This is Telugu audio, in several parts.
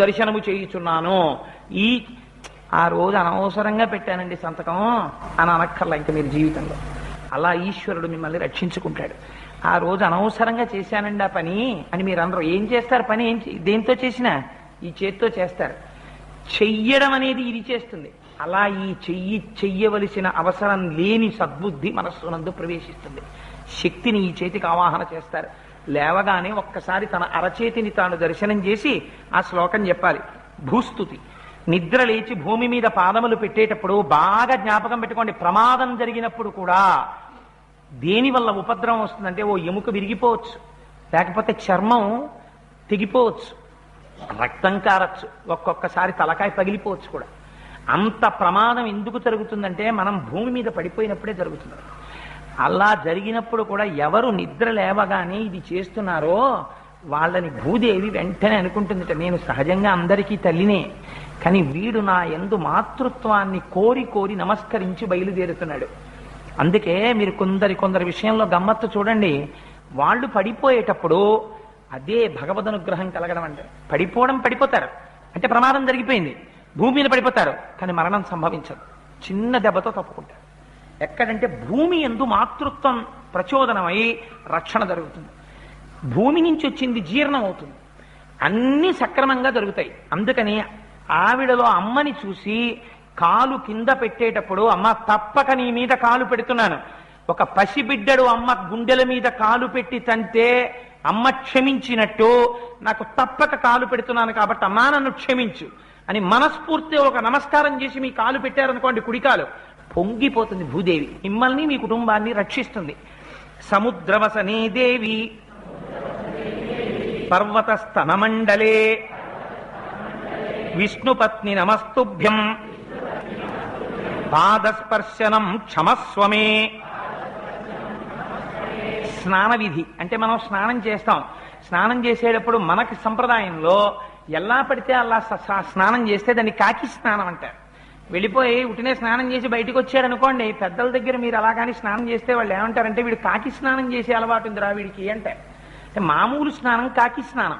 దర్శనము చేయుచున్నాను. ఈ ఆ రోజు అనవసరంగా పెట్టానండి సంతకం అని అనక్కర్లా ఇంకా మీరు జీవితంలో. అలా ఈశ్వరుడు మిమ్మల్ని రక్షించుకుంటాడు. ఆ రోజు అనవసరంగా చేశానండి ఆ పని అని మీరు అందరూ ఏం చేస్తారు? పని ఏం చే- దేంతో చేసినా? ఈ చేత్తో చేస్తారు. చెయ్యడం అనేది ఇది చేస్తుంది. అలా ఈ చెయ్యి చెయ్యవలసిన అవసరం లేని సద్బుద్ధి మనస్సునందు ప్రవేశిస్తుంది. శక్తిని ఈ చేతికి ఆవాహన చేస్తారు. లేవగానే ఒక్కసారి తన అరచేతిని తాను దర్శనం చేసి ఆ శ్లోకం చెప్పాలి. భూస్తుతి. నిద్ర లేచి భూమి మీద పాదములు పెట్టేటప్పుడు బాగా జ్ఞాపకం పెట్టుకోండి. ప్రమాదం జరిగినప్పుడు కూడా దేని వల్ల ఉపద్రవం వస్తుందంటే ఓ ఎముక విరిగిపోవచ్చు. లేకపోతే చర్మం తెగిపోవచ్చు. రక్తం కారచ్చు. ఒక్కొక్కసారి తలకాయ పగిలిపోవచ్చు కూడా. అంత ప్రమాదం ఎందుకు జరుగుతుందంటే మనం భూమి మీద పడిపోయినప్పుడే జరుగుతుంది. అలా జరిగినప్పుడు కూడా ఎవరు నిద్ర లేవగానే ఇది చేస్తున్నారో వాళ్ళని భూదేవి వెంటనే అనుకుంటుందిట. నేను సహజంగా అందరికీ తల్లినే. కానీ వీడు నా ఎందు మాతృత్వాన్ని కోరి కోరి నమస్కరించి బయలుదేరుతున్నాడు. అందుకే మీరు కొందరి కొందరి విషయంలో గమ్మత్తు చూడండి. వాళ్ళు పడిపోయేటప్పుడు అదే భగవద్ అనుగ్రహం కలగడం అంటే. పడిపోవడం పడిపోతారు. అంటే ప్రమాదం జరిగిపోయింది. భూమి మీద పడిపోతారు. కానీ మరణం సంభవించదు. చిన్న దెబ్బతో తప్పుకుంటారు. ఎక్కడంటే భూమి ఎందు మాతృత్వం ప్రచోదనమై రక్షణ జరుగుతుంది. భూమి నుంచి వచ్చింది జీర్ణం అవుతుంది. అన్ని సక్రమంగా జరుగుతాయి. అందుకని ఆవిడలో అమ్మని చూసి కాలు కింద పెట్టేటప్పుడు అమ్మ తప్పక నీ మీద కాలు పెడుతున్నాను. ఒక పసిబిడ్డడు అమ్మ గుండెల మీద కాలు పెట్టి తంతే అమ్మ క్షమించినట్టు నాకు తప్పక కాలు పెడుతున్నాను కాబట్టి అమ్మా నన్ను క్షమించు అని మనస్ఫూర్తి ఒక నమస్కారం చేసి మీ కాలు పెట్టారనుకోండి కుడికాలు. పొంగిపోతుంది భూదేవి. మిమ్మల్ని మీ కుటుంబాన్ని రక్షిస్తుంది. సముద్రవసనే దేవి. పర్వత స్తనమండలే విష్ణుపత్ని నమస్తుభ్యం. పాదస్పర్శనం క్షమస్వమే. స్నాన విధి అంటే మనం స్నానం చేస్తాం. స్నానం చేసేటప్పుడు మనకి సంప్రదాయంలో ఎలా పడితే అలా స్నానం చేస్తే దాన్ని కాకి స్నానం అంటారు. వెళ్ళిపోయి ఉటినే స్నానం చేసి బయటకు వచ్చాడు అనుకోండి పెద్దల దగ్గర మీరు అలా కానీ స్నానం చేస్తే వాళ్ళు ఏమంటారంటే వీడు కాకి స్నానం చేసే అలవాటు ఉందిరా వీడికి అంటారు అంటే మామూలు స్నానం కాకి స్నానం.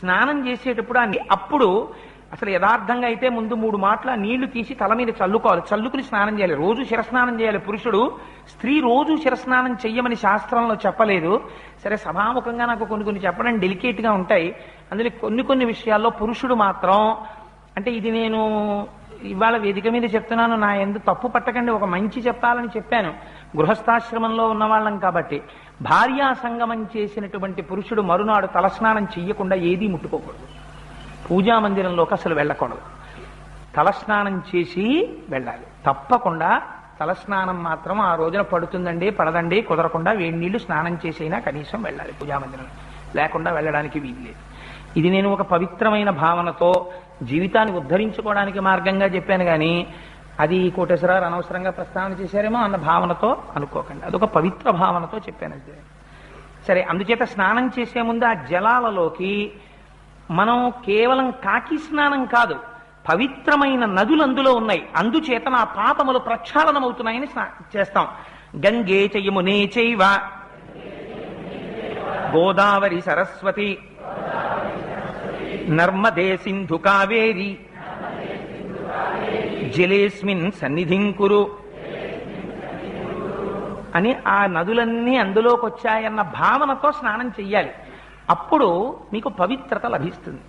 స్నానం చేసేటప్పుడు ఆ అప్పుడు అసలు యథార్థంగా అయితే ముందు మూడు మాటల నీళ్ళు తీసి తల మీద చల్లుకోవాలి. చల్లుకుని స్నానం చేయాలి. రోజు శిరస్నానం చేయాలి. పురుషుడు స్త్రీ రోజు శిరస్నానం చెయ్యమని శాస్త్రంలో చెప్పలేదు. సరే సభాముఖంగా నాకు కొన్ని కొన్ని చెప్పడం డెలికేట్గా ఉంటాయి. అందులో కొన్ని కొన్ని విషయాల్లో పురుషుడు మాత్రం అంటే ఇది నేను ఇవాళ వేదిక మీద చెప్తున్నాను నా ఎందు తప్పు పట్టకండి ఒక మంచి చెప్పాలని చెప్పాను. గృహస్థాశ్రమంలో ఉన్న వాళ్ళం కాబట్టి భార్యా సంగమం చేసినటువంటి పురుషుడు మరునాడు తలస్నానం చెయ్యకుండా ఏదీ ముట్టుకోకూడదు. పూజా మందిరంలోకి అసలు వెళ్ళకూడదు. తలస్నానం చేసి వెళ్ళాలి. తప్పకుండా తలస్నానం మాత్రం ఆ రోజున పడుతుందండి పడదండి కుదరకుండా వేడి నీళ్ళు స్నానం చేసైనా కనీసం వెళ్ళాలి పూజా మందిరం లేకుండా వెళ్ళడానికి వీలు లేదు ఇది నేను ఒక పవిత్రమైన భావనతో జీవితాన్ని ఉద్ధరించుకోవడానికి మార్గంగా చెప్పాను కానీ అది కోటేశ్వరారు అనవసరంగా ప్రస్తావన చేశారేమో అన్న భావనతో అనుకోకండి. అదొక పవిత్ర భావనతో చెప్పాను అంతే. సరే అందుచేత స్నానం చేసే ముందు ఆ జలాలలోకి మనం కేవలం కాకి స్నానం కాదు పవిత్రమైన నదులు అందులో ఉన్నాయి. అందుచేత నా పాపములు ప్రక్షాళనమవుతున్నాయని స్నా- చేస్తాం. గంగే చయమునే చైవ గోదావరి సరస్వతి నర్మదే సింధు కావేరి. జలేస్మిన్ సన్నిధిం కురు. అని ఆ నదులన్నీ అందులోకి వచ్చాయన్న భావనతో స్నానం చెయ్యాలి. అప్పుడు మీకు పవిత్రత లభిస్తుంది.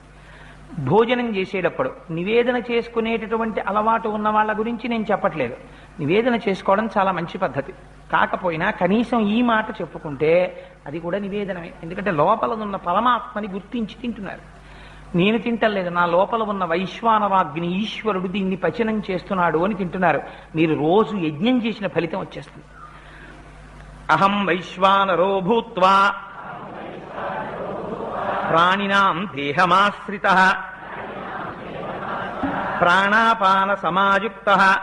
భోజనం చేసేటప్పుడు నివేదన చేసుకునేటటువంటి అలవాటు ఉన్న వాళ్ళ గురించి నేను చెప్పట్లేదు. నివేదన చేసుకోవడం చాలా మంచి పద్ధతి. కాకపోయినా కనీసం ఈ మాట చెప్పుకుంటే అది కూడా నివేదనమే. ఎందుకంటే లోపల ఉన్న పరమాత్మని గుర్తించి తింటున్నారు. నేను తింటలేదు. నా లోపల ఉన్న వైశ్వానవాగ్ని ఈశ్వరుడు దీన్ని పచనం చేస్తున్నాడు అని తింటున్నారు. మీరు రోజు యజ్ఞం చేసిన ఫలితం వచ్చేస్తుంది. అహం వైశ్వానరో భూత్వా. ప్రాణినాం దేహమాశ్రిత. ప్రాణాపాన సమాయుక్త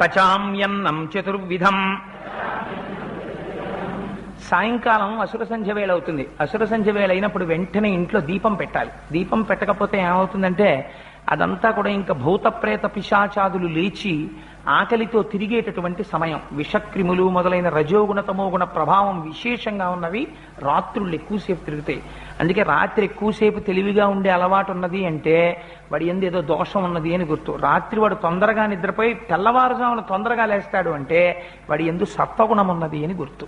పచామ్యన్నం చతుర్విధం. సాయంకాలం అసుర సంధ్య వేళ అవుతుంది. అసుర సంధ్య వేళ అయినప్పుడు వెంటనే ఇంట్లో దీపం పెట్టాలి. దీపం పెట్టకపోతే ఏమవుతుందంటే అదంతా కూడా ఇంకా భూత ప్రేత పిశాచాదులు లేచి ఆకలితో తిరిగేటటువంటి సమయం. విషక్రిములు మొదలైన రజోగుణ తమోగుణ ప్రభావం విశేషంగా ఉన్నవి రాత్రులు ఎక్కువసేపు తిరుగుతాయి. అందుకే రాత్రి ఎక్కువసేపు తెలివిగా ఉండే అలవాటు ఉన్నది అంటే వాడి ఎందు ఏదో దోషం ఉన్నది అని గుర్తు. రాత్రి వాడు తొందరగా నిద్రపోయి తెల్లవారుజామున తొందరగా లేస్తాడు అంటే వాడి ఎందు సత్వగుణం ఉన్నది అని గుర్తు.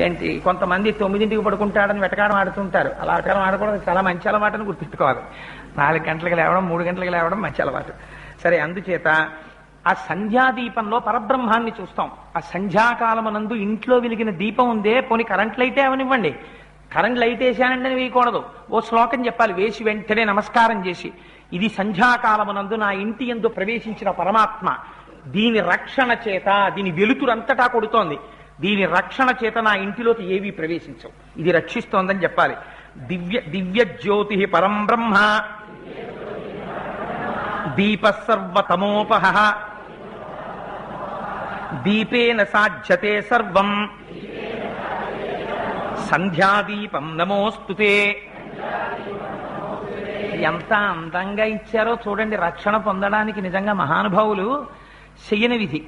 ఏంటి కొంతమంది తొమ్మిదింటికి పడుకుంటాడని వెటకారం ఆడుతుంటారు. అలా వెటకారం ఆడకూడదు. చాలా మంచి అలవాటుని గుర్తిట్టుకోవాలి నాలుగు గంటలకు లేవడం మూడు గంటలకు లేవడం మంచి అలవాటు. సరే అందుచేత ఆ సంధ్యాదీపంలో పరబ్రహ్మాన్ని చూస్తాం. ఆ సంధ్యాకాలమునందు ఇంట్లో వెలిగిన దీపం ఉందే పోనీ కరెంట్ లైటే అవనివ్వండి. కరెంట్ లైట్ వేసానండి అని వేయకూడదు. ఓ శ్లోకం చెప్పాలి. వేసి వెంటనే నమస్కారం చేసి ఇది సంధ్యాకాలమునందు నా ఇంటి ఎందు ప్రవేశించిన పరమాత్మ. దీని రక్షణ చేత దీని వెలుతురంతటా కొడుతోంది. దీని రక్షణ చేత నా ఇంటిలోకి ఏవి ప్రవేశించవు. ఇది రక్షిస్తోందని చెప్పాలి. దివ్య దివ్య జ్యోతి పరం బ్రహ్మ. దీప సర్వతమోపహ దీపేన సాధ్యతే సర్వం. సంధ్యాదీపం నమోస్తుతే ఎంత అందంగా ఇచ్చారో చూడండి. రక్షణ పొందడానికి నిజంగా మహానుభావులు శయన విధి.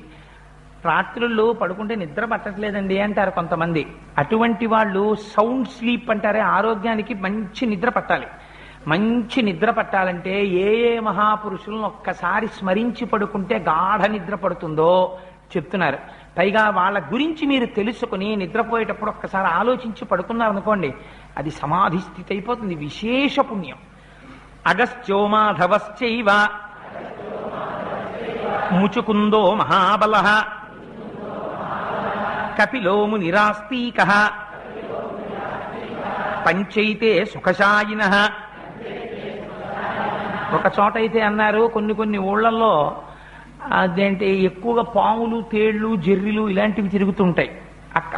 రాత్రుల్లో పడుకుంటే నిద్ర పట్టట్లేదండి అంటారు కొంతమంది. అటువంటి వాళ్ళు సౌండ్ స్లీప్ అంటారే ఆరోగ్యానికి మంచి నిద్ర పట్టాలి. మంచి నిద్ర పట్టాలంటే ఏ ఏ మహాపురుషులను ఒక్కసారి స్మరించి పడుకుంటే గాఢ నిద్ర పడుతుందో చెప్తున్నారు. పైగా వాళ్ళ గురించి మీరు తెలుసుకుని నిద్రపోయేటప్పుడు ఒక్కసారి ఆలోచించి పడుకున్నారు అనుకోండి అది సమాధి స్థితి అయిపోతుంది విశేష పుణ్యం. అగస్త్యో మాధవశ్చైవ. ముచుకుందో మహాబల కపిలోము నిరాస్తీక పంచైతే సుఖశాయిన. ఒక చోట అయితే అన్నారు కొన్ని కొన్ని ఊళ్ళల్లో అదేంటి ఎక్కువగా పాములు తేళ్ళు జెర్రిలు ఇలాంటివి తిరుగుతుంటాయి.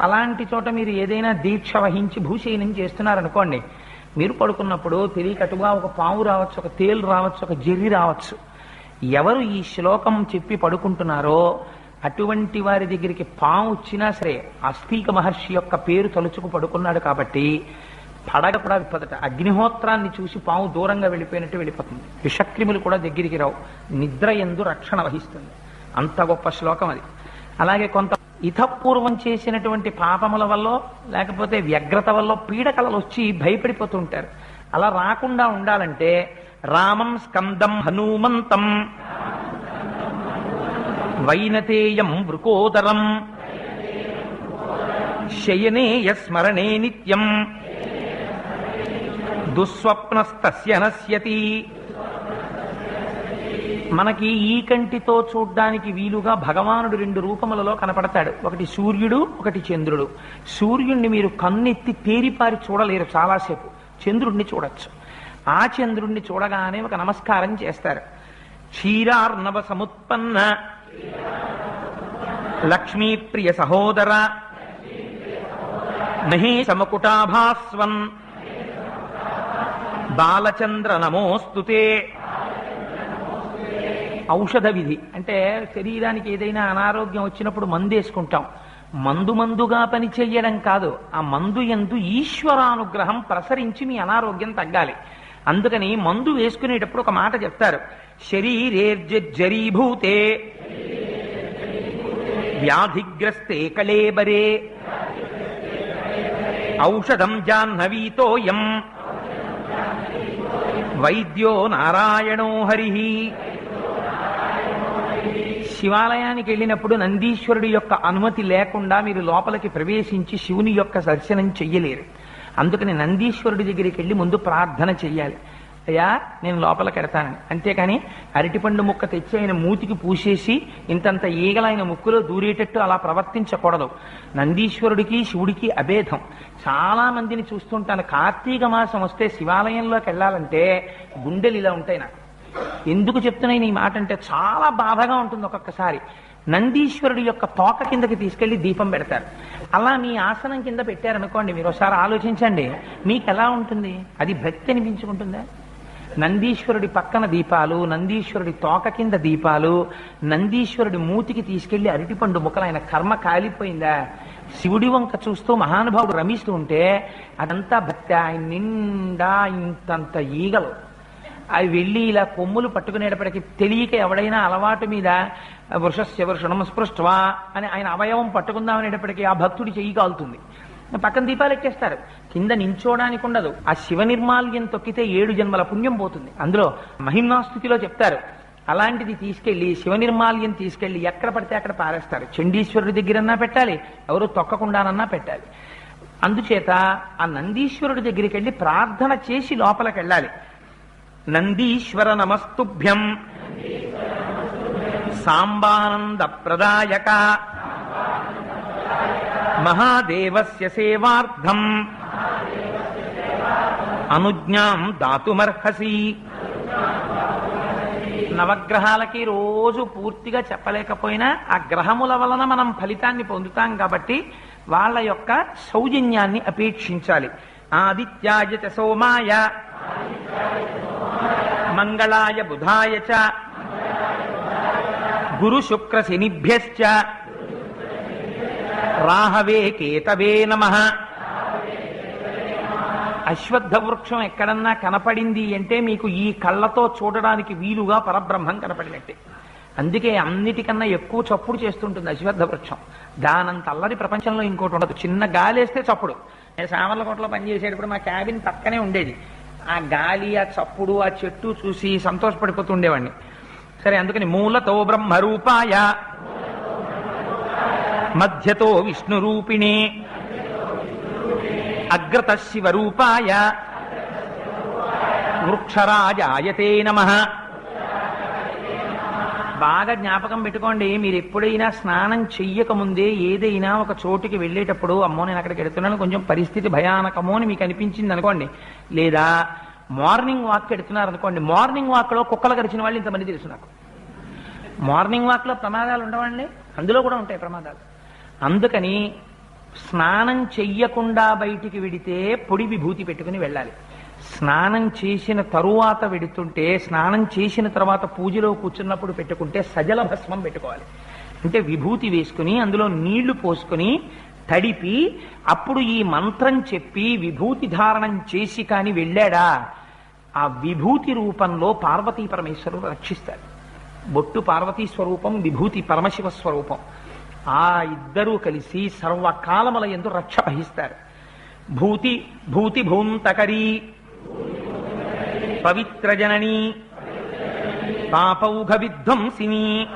అలాంటి చోట మీరు ఏదైనా దీక్ష వహించి భూశయనం చేస్తున్నారనుకోండి మీరు పడుకున్నప్పుడు తెలియకటుగా ఒక పాము రావచ్చు ఒక తేలు రావచ్చు ఒక జెర్రి రావచ్చు. ఎవరు ఈ శ్లోకం చెప్పి పడుకుంటున్నారో అటువంటి వారి దగ్గరికి పాము వచ్చినా సరే అస్థిక మహర్షి యొక్క పేరు తలుచుకు పడుకున్నాడు కాబట్టి పడగ కూడా విప్పదట. అగ్నిహోత్రాన్ని చూసి పాము దూరంగా వెళ్ళిపోయినట్టు వెళ్ళిపోతుంది. విషక్రిములు కూడా దగ్గరికి రావు. నిద్ర ఎందు రక్షణ వహిస్తుంది. అంత గొప్ప శ్లోకం అది. అలాగే కొంత ఇతపూర్వం చేసినటువంటి పాపముల వల్ల లేకపోతే వ్యగ్రత వల్ల పీడకలలు వచ్చి భయపడిపోతుంటారు. అలా రాకుండా ఉండాలంటే రామం స్కందం హనుమంతం వైనతేయం వృకోదరం. శయనే స్మరణే నిత్యం. దుస్వప్నస్తస్య నశ్యతి. మనకి ఈ కంటితో చూడ్డానికి వీలుగా భగవానుడు రెండు రూపములలో కనపడతాడు. ఒకటి సూర్యుడు ఒకటి చంద్రుడు. సూర్యుడిని మీరు కన్నెత్తి తేరిపారి చూడలేరు చాలాసేపు. చంద్రుడిని చూడొచ్చు. ఆ చంద్రుణ్ణి చూడగానే ఒక నమస్కారం చేస్తారు. క్షీరార్ణవ సముత్పన్న. లక్ష్మీప్రియ సహోదర నహి మకుటాభాస్వన్ బాలచంద్ర నమోస్తుతే ఔషధ విధి. అంటే శరీరానికి ఏదైనా అనారోగ్యం వచ్చినప్పుడు మందేసుకుంటాం మందు మందుగా పని చెయ్యడం కాదు. ఆ మందు ఎందు ఈశ్వరానుగ్రహం ప్రసరించి మీ అనారోగ్యం తగ్గాలి. అందుకని మందు వేసుకునేటప్పుడు ఒక మాట చెప్తారు. శరీరేర్జరీభూతే వ్యాధిగ్రస్తే కళేబరే ఔషధం జాహ్నవీతోయం. వైద్యో నారాయణో హరి. శివాలయానికి వెళ్ళినప్పుడు నందీశ్వరుడి యొక్క అనుమతి లేకుండా మీరు లోపలికి ప్రవేశించి శివుని యొక్క దర్శనం చెయ్యలేరు. అందుకని నందీశ్వరుడి దగ్గరికి వెళ్ళి ముందు ప్రార్థన చెయ్యాలి. అయ్యా నేను లోపల కడతానని అంతేకాని అరటిపండు ముక్క తెచ్చి ఆయన మూతికి పూసేసి ఇంతంత ఈగల ఆయన ముక్కులో దూరేటట్టు అలా ప్రవర్తించకూడదు. నందీశ్వరుడికి శివుడికి అభేదం. చాలా మందిని చూస్తుంటాను. కార్తీక మాసం వస్తే శివాలయంలోకి వెళ్ళాలంటే గుండెలు ఇలా ఉంటాయి నాకు. ఎందుకు చెప్తున్నాయి ఈ మాట అంటే చాలా బాధగా ఉంటుంది ఒక్కొక్కసారి. నందీశ్వరుడి యొక్క తోక కిందకి తీసుకెళ్ళి దీపం పెడతారు. అలా మీ ఆసనం కింద పెట్టారనుకోండి మీరు ఒకసారి ఆలోచించండి మీకు ఎలా ఉంటుంది? అది భక్తి అనిపించుకుంటుందా? నందీశ్వరుడి పక్కన దీపాలు నందీశ్వరుడి తోక కింద దీపాలు నందీశ్వరుడి మూతికి తీసుకెళ్ళి అరటిపండు ముక్కలు ఆయన కర్మ కాలిపోయిందా? శివుడి వంక చూస్తూ మహానుభావుడు రమిస్తూ ఉంటే అదంతా భక్తి ఆయన నిండా ఇంతంత ఈగలు. అవి వెళ్ళి ఇలా కొమ్ములు పట్టుకునేటప్పటికి తెలియక ఎవడైనా అలవాటు మీద వృషస్య వృషణం స్పృష్వా అని ఆయన అవయవం పట్టుకుందామనేటప్పటికీ ఆ భక్తుడి చెయ్యి కాలుతుంది. పక్కన దీపాలు ఎక్కేస్తారు. కింద నించోడానికి ఉండదు. ఆ శివ నిర్మాల్యం తొక్కితే ఏడు జన్మల పుణ్యం పోతుంది. అందులో మహిమ్నాస్థుతిలో చెప్తారు అలాంటిది తీసుకెళ్ళి శివ నిర్మాల్యం తీసుకెళ్ళి ఎక్కడ పడితే అక్కడ పారేస్తారు. చండీశ్వరుడి దగ్గరన్నా పెట్టాలి ఎవరు తొక్కకుండానన్నా పెట్టాలి. అందుచేత ఆ నందీశ్వరుడి దగ్గరికి వెళ్ళి ప్రార్థన చేసి లోపలికి వెళ్ళాలి నందీశ్వర నమస్తుభ్యం. సాంబానంద ప్రదాయక. మహాదేవస్య సేవార్థం. అనుజ్ఞాం దాతుమర్హసి. నవగ్రహాలకి రోజు పూర్తిగా చెప్పలేకపోయినా ఆ గ్రహముల వలన మనం ఫలితాన్ని పొందుతాం కాబట్టి వాళ్ళ యొక్క సౌజన్యాన్ని అపేక్షించాలి. ఆదిత్యాయ చ సోమాయ. మంగళాయ బుధాయ చ. గురు శుక్ర శనిభ్యశ్చ. రాహవే కేతవే నమ. అశ్వత్థ వృక్షం ఎక్కడన్నా కనపడింది అంటే మీకు ఈ కళ్ళతో చూడడానికి వీలుగా పరబ్రహ్మం కనపడినట్టే. అందుకే అన్నిటికన్నా ఎక్కువ చప్పుడు చేస్తుంటుంది అశ్వత్థ వృక్షం దానంత అల్లరి ప్రపంచంలో ఇంకోటి ఉండదు. చిన్న గాలి వేస్తే చప్పుడు. నేను సామర్లకోటలో పనిచేసేటప్పుడు మా క్యాబిన్ పక్కనే ఉండేది. ఆ గాలి ఆ చప్పుడు ఆ చెట్టు చూసి సంతోషపడిపోతుండేవాడిని సరే అందుకని మూలతో బ్రహ్మరూపాయ. మధ్యతో విష్ణురూపిణే. అగ్రత శివరూపాయ వృక్షరాజాయతే నమ. బాగా జ్ఞాపకం పెట్టుకోండి మీరు ఎప్పుడైనా స్నానం చెయ్యకముందే ఏదైనా ఒక చోటుకి వెళ్ళేటప్పుడు అమ్మో నేను అక్కడికి వెళుతున్నాను కొంచెం పరిస్థితి భయానకమో అని మీకు అనిపించింది అనుకోండి లేదా మార్నింగ్ వాక్ ఎడుతున్నారు అనుకోండి మార్నింగ్ వాక్లో కుక్కలు గడిచిన వాళ్ళు ఇంతమంది తెలుసు నాకు. మార్నింగ్ వాక్లో ప్రమాదాలు ఉండవండి? అందులో కూడా ఉంటాయి ప్రమాదాలు. అందుకని స్నానం చెయ్యకుండా బయటికి వెడితే పొడి విభూతి పెట్టుకుని వెళ్ళాలి. స్నానం చేసిన తరువాత వెడుతుంటే స్నానం చేసిన తర్వాత పూజలో కూర్చున్నప్పుడు పెట్టుకుంటే సజల భస్మం పెట్టుకోవాలి. అంటే విభూతి వేసుకుని అందులో నీళ్ళు పోసుకుని తడిపి అప్పుడు ఈ మంత్రం చెప్పి విభూతి ధారణం చేసి కాని వెళ్ళాడా? ఆ విభూతి రూపంలో పార్వతీ పరమేశ్వరుడు రక్షిస్తాడు. బొట్టు పార్వతీ స్వరూపం విభూతి పరమశివ స్వరూపం. ఆ ఇద్దరూ కలిసి సర్వకాలముల ఎందు రక్ష వహిస్తారు. భూతి భూతి భూంతకరీ పవిత్ర జననీ పాపౌఘ విధ్వంసినీ.